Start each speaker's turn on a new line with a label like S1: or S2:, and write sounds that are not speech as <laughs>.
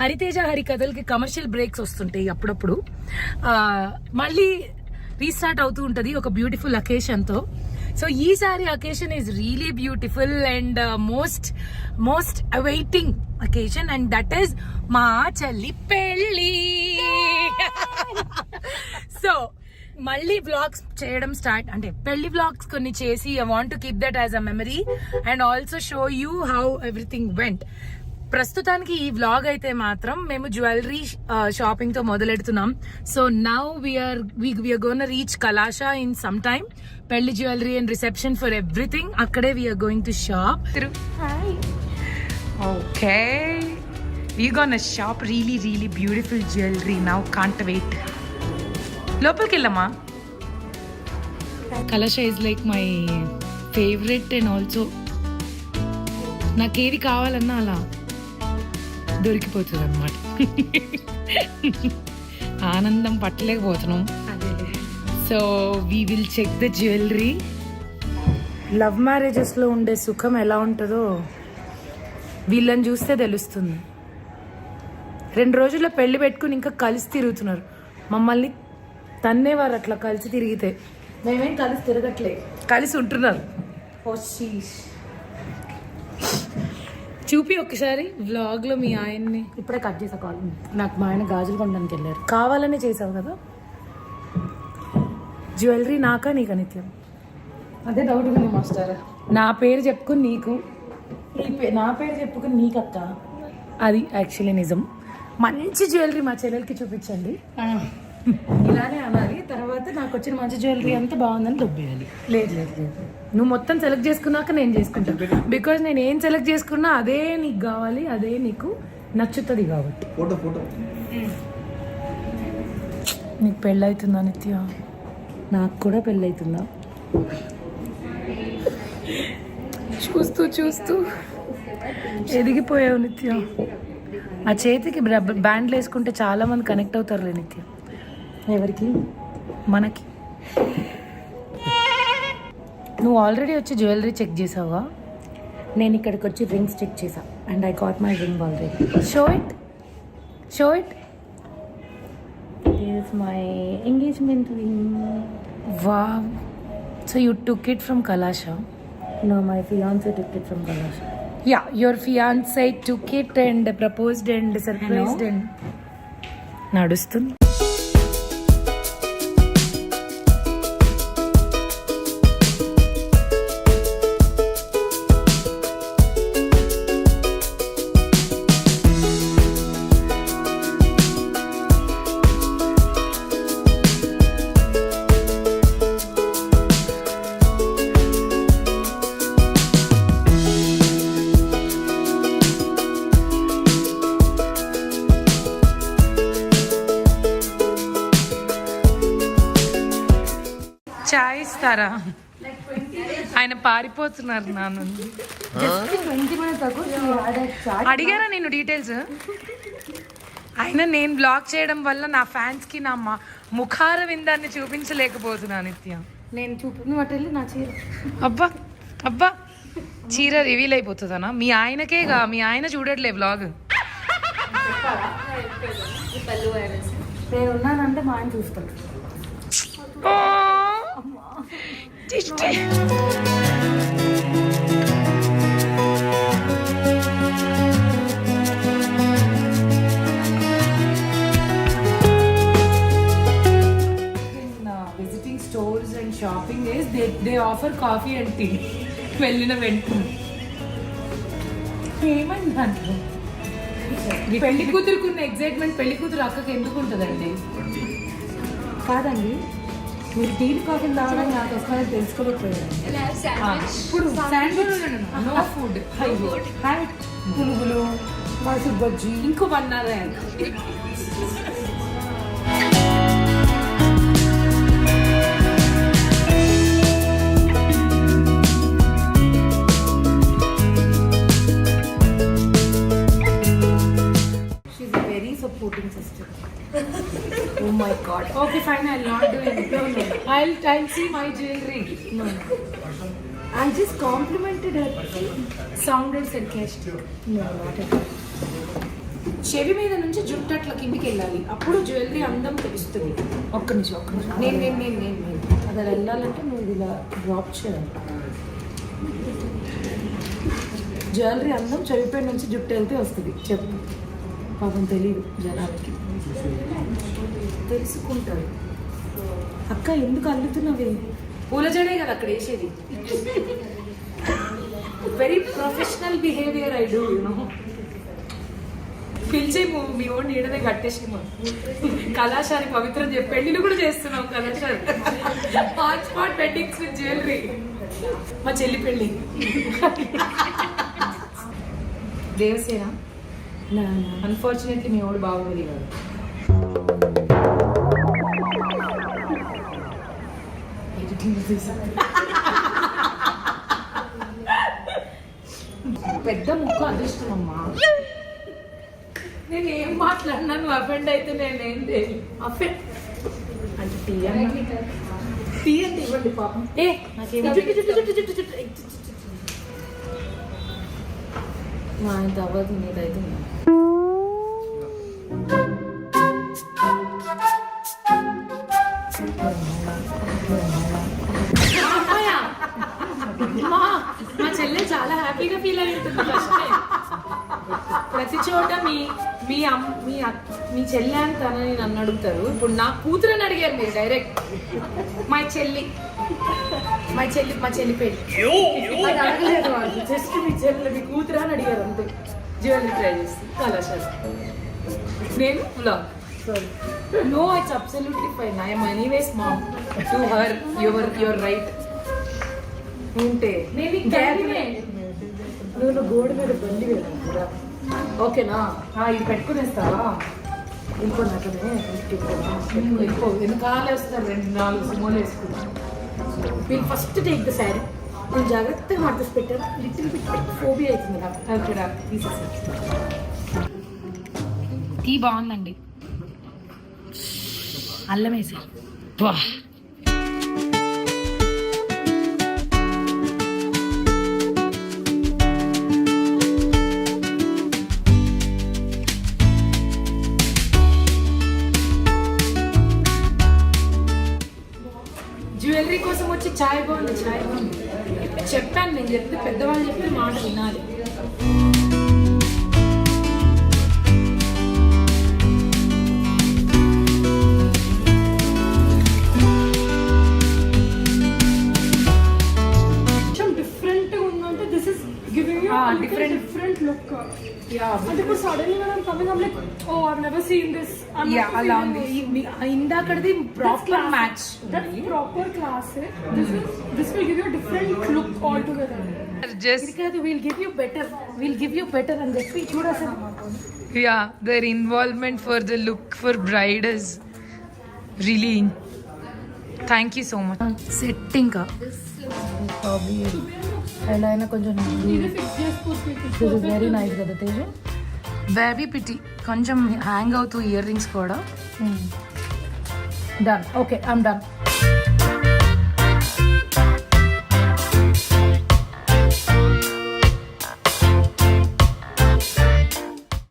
S1: Hariteja హరికథలకి commercial breaks వస్తుంటాయి అప్పుడప్పుడు. మళ్ళీ రీస్టార్ట్ అవుతూ ఉంటుంది ఒక బ్యూటిఫుల్ అకేషన్తో సో ఈసారి occasion is really beautiful and most most awaiting occasion and that is మా చెల్లి పెళ్ళి సో మళ్ళీ వ్లాగ్స్ చేయడం స్టార్ట్ అంటే పెళ్ళి వ్లాగ్స్ కొన్ని చేసి I want to keep that as a memory and also show you how everything went ప్రస్తుతానికి ఈ వ్లాగ్ అయితే మాత్రం మేము జ్యువెలరీ షాపింగ్తో మొదలెడుతున్నాం. So now we're we're gonna reach Kalasha in some time పెళ్ళి jewellery and reception for everything అక్కడే we're going to shop okay we gonna shop really really beautiful jewellery now can't wait లోపలికి వెళ్ళమ్మా. Kalasha is like my favourite and also నాకేది కావాలన్నా అలా. దొరికిపోతుంది అనమాట ఆనందం పట్టలేకపోతున్నాం. So we will check the jewellery love మ్యారేజెస్లో ఉండే సుఖం ఎలా ఉంటుందో వీళ్ళని చూస్తే తెలుస్తుంది. రెండు రోజుల్లో పెళ్ళి పెట్టుకుని ఇంకా కలిసి తిరుగుతున్నారు. మమ్మల్ని తన్నేవారు అట్లా కలిసి తిరిగితే మేమేం కలిసి తిరగట్లే. కలిసి ఉంటున్నారు. ఓ శీష్. చూపి ఒకసారి వ్లాగ్లో మీ ఆయన్ని.
S2: ఇప్పుడే కట్ చేసా కాల్
S1: నాకు మా ఆయన గాజులు కొనడానికి వెళ్ళారు. కావాలనే చేసావు కదా? జ్యువెలరీ నాకా నీకా నిత్యం?
S2: అదే డౌట్ ఉంది మాస్టర్
S1: నా పేరు చెప్పుకుని నీకు. నీ పేరు చెప్పుకుని నీకక్క? అది యాక్చువల్లీ నిజం. మంచి జ్యువెలరీ మా చెల్లెలకి చూపించండి. ఇలానే అనాలి. నాకు వచ్చిన మంచి జ్యువెలరీ అంతా బాగుందని దొబ్బేయాలి. లేదు లేదు లేదు. నువ్వు మొత్తం సెలెక్ట్ చేసుకున్నాక నేను చేసుకుంటాను బికాజ్ నేను ఏం సెలెక్ట్ చేసుకున్నా అదే నీకు కావాలి అదే నీకు నచ్చుతుంది కాబట్టి.
S3: Photo photo.
S1: నీకు పెళ్ళవుతుందా నిత్య? నాకు కూడా పెళ్ళవుతుందా చూస్తూ చూస్తూ. ఎదిగిపోయావు నిత్య. ఆ చేతికి బ్యాండ్లు వేసుకుంటే చాలా మంది కనెక్ట్ అవుతారులే నిత్య. ఎవరికి? మనకి. నువ్వు ఆల్రెడీ వచ్చి జ్యువెలరీ చెక్ చేసావా?
S2: నేను ఇక్కడికి వచ్చి రింగ్స్ చెక్ చేసా. And I got my ring already
S1: show it show it
S2: this my engagement ring
S1: వా so you took it from Kalasha
S2: no my fiance took it from Kalash
S1: your fiance took it and proposed and surprised
S2: Hello?
S1: and నడుస్తుంది. ఇస్తారా? ఆయన పారిపోతున్నారు నా నుండి.
S2: Twenty minutes ago
S1: అడిగారా నేను details ఆయన నేను బ్లాక్ చేయడం వల్ల నా ఫ్యాన్స్కి నా మ- ముఖార విందాన్ని చూపించలేకపోతున్నా నిత్య.
S2: నేను చూపు నా చీర.
S1: అబ్బా అబ్బా. చీర రివీల్ అయిపోతుందనా? మీ ఆయనకేగా మీ ఆయన చూడట్లే బ్లాగ్
S2: నేను ఉన్నానంటే మా ఆయన చూస్తాడు.
S1: Visiting stores and shopping is they they offer coffee and tea వెళ్ళిన వెంటనే. ఏమైంది దాంట్లో పెళ్ళి కూతురుకున్న ఎగ్జైట్మెంట్ పెళ్ళి కూతురు అక్కకి ఎందుకు ఉంటుందండి?
S2: కాదండి. మీరు టీ కాఫీ తాగడం నాకు వస్తుందని తెలుసుకోలేకపోయాను.
S1: ఇప్పుడు శాండ్విచ్ నో ఫుడ్ పునుగులు మైసూర్ బజ్జీ. ఇంకో one hour <laughs> god. Okay, fine. I'll not do it. No, no. I'll I'll see my jewelry. No.
S2: I just complimented her.
S1: Sounded sarcastic.
S2: No, not at all.
S1: చెవి మీద నుంచి జుట్టు అట్లా కిందికి వెళ్ళాలి అప్పుడు జ్యువెలరీ అందం తెలుస్తుంది
S2: ఒక్క నిమిషం ఒక్క నిమిషం
S1: నేను నేను నేను నేను నేను
S2: అది అలా వెళ్ళాలంటే నువ్వు ఇలా డ్రాప్ చేయాలి జ్యువెలరీ అందం చెవిపై నుంచి జుట్టు వెళ్తే వస్తుంది చెప్పు పాపం తెలియదు జనాలకి
S1: తెలుసుకుంటారు.
S2: అక్క ఎందుకు అల్లుతున్నవి?
S1: పూల జడే కదా అక్కడ వేసేది. Very professional behaviour I do you know పిలిచే మీ ఓన్ నీడనే కట్టేసి కళాశాల పవిత్రం చెప్పి పెళ్ళిళ్ళు కూడా చేస్తున్నాం కళాశాల. Hot spot weddings with jewellery మా చెల్లి పెళ్ళి దేవసేన. అన్ఫార్చునేట్లీ మీ వాడు బాగుంది కాదు. <laughs> పెద్ద ముక్కు అదృష్టం అమ్మా నేను ఏం మాట్లాడినా నువ్వు అఫెండ్ అయితే నేనేం అఫెండ్ అంటే టీ అన్న? టీ అంటే ఇవ్వండి పాపం. ఏ.
S2: మా ఇంత అవ్వదు నీదైతే
S1: అమ్మాయ! అమ్మా! మా చెల్లె చాలా హ్యాపీగా ఫీల్ ఫస్ట్ టైం. ప్రతి చోట మీ మీ అమ్ మీ మీ చెల్లె అని తనని నన్ను అడుగుతారు. ఇప్పుడు నా కూతురని అడిగారు మీరు డైరెక్ట్ మా చెల్లి. మా చెల్లి మా చెల్లి పేరు. అది అడగలేదు వాళ్ళు. జస్ట్ మీ చెల్లి మీ కూతురు అని అడిగారు అంతే. జ్యువెలరీ ట్రై చేసి కళాశాల. నేను blog
S2: sorry
S1: no it's absolutely fine I'm anyways mum to her your your right ఉంటే. నేను
S2: నువ్వు నువ్వు గోడ మీద బండి వెళ్ళా ఓకేనా?
S1: ఆ, ఇది పెట్టుకునేస్తావా
S2: ఇంకొన్ని అట్లనే
S1: ఎక్కువ వెనకాలే వస్తారు రెండు నాలుగు సుమోలు వేసుకుంటాను
S2: మీరు ఫస్ట్ టేక్ ద శారీ నేను జాగ్రత్తగా మార్చేసి పెట్టాను లిటిల్ బిట్ ఫోబియా అవుతుంది నాకు
S1: అక్కడ తీసేసాను టీ బాగుందండి.
S2: అల్లం వేసి
S1: చెప్పాను నేను చెప్తే పెద్దవాళ్ళు చెప్తే మాట వినాలి.
S3: giving you
S1: ah,
S3: a
S1: different,
S3: different look.
S1: Yeah.
S3: And because suddenly when I'm coming, I'm like, oh, I've never seen
S1: this. I'm yeah, along the Indakadi proper match.
S3: That's hmm. proper classic. This is this will give you a different look
S1: altogether.
S2: Just we'll give you better. We'll give you better and just see.
S1: Yeah, their involvement for the look for bride is really. Thank you so much. Setting up.
S2: This looks కొంచెం
S3: fix చేసుకోవచ్చు
S2: this is very nice కదా Teju?
S1: Baby పిటి కొంచెం hang అవుతూ earrings కూడా
S2: done okay I'm done